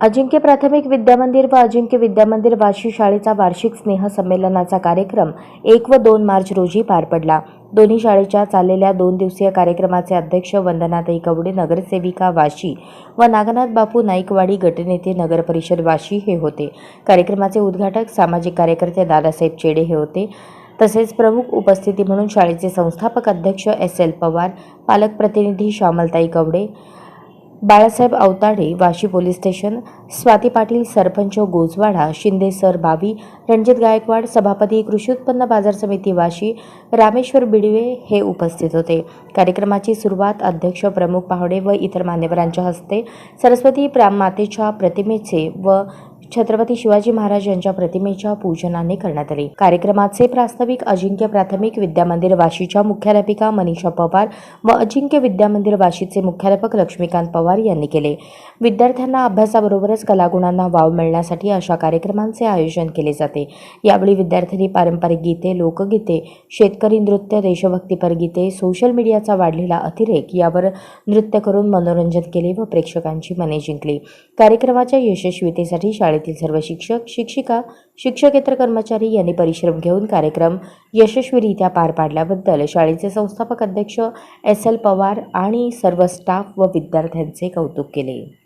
अजिंक्य प्राथमिक विद्यामंदिर व अजिंक्य विद्यामंदिर वाशी शाळेचा वार्षिक स्नेहसंमेलनाचा कार्यक्रम एक व दोन मार्च रोजी पार पडला. दोन्ही शाळेच्या चाललेल्या दोन दिवसीय कार्यक्रमाचे अध्यक्ष वंदनाताई कवडे नगरसेविका वाशी व नागनाथ बापू नाईकवाडी गटनेते नगर परिषद वाशी हे होते. कार्यक्रमाचे उद्घाटक सामाजिक कार्यकर्ते दादासाहेब चेडे हे होते. तसेच प्रमुख उपस्थिती म्हणून शाळेचे संस्थापक अध्यक्ष एस एल पवार पालक प्रतिनिधी Shyamaltai Kawade Balasaheb Awatade Washi police station Swati Patil sarpanch Gojwada Shinde sir Bavi Ranjit Gaikwad सभापती कृषी उत्पन्न बाजार समिती वाशी रामेश्वर बिडवे हे उपस्थित होते. कार्यक्रमाची सुरुवात अध्यक्ष प्रमुख पाहुणे व इतर मान्यवरांच्या हस्ते सरस्वती प्राम मातेच्या प्रतिमेचे व छत्रपती शिवाजी महाराज यांच्या प्रतिमेच्या पूजनाने करण्यात आले. कार्यक्रमाचे प्रास्ताविक अजिंक्य प्राथमिक विद्यामंदिर वाशीच्या मुख्याध्यापिका मनीषा पवार व अजिंक्य विद्यामंदिर वाशीचे मुख्याध्यापक लक्ष्मीकांत पवार यांनी केले. विद्यार्थ्यांना अभ्यासाबरोबरच कलागुणांना वाव मिळण्यासाठी अशा कार्यक्रमांचे आयोजन केले जाते. यावेळी विद्यार्थ्यांनी पारंपरिक गीते लोकगीते शेतकरी नृत्य देशभक्तीपर गीते सोशल मीडियाचा वाढलेला अतिरेक यावर नृत्य करून मनोरंजन केले व प्रेक्षकांची मने जिंकली. कार्यक्रमाच्या यशस्वीतेसाठी शाळेतील सर्व शिक्षक शिक्षिका शिक्षकेतर कर्मचारी यांनी परिश्रम घेऊन कार्यक्रम यशस्वीरित्या पार पाडल्याबद्दल शाळेचे संस्थापक अध्यक्ष एस एल पवार आणि सर्व स्टाफ व विद्यार्थ्यांचे कौतुक केले.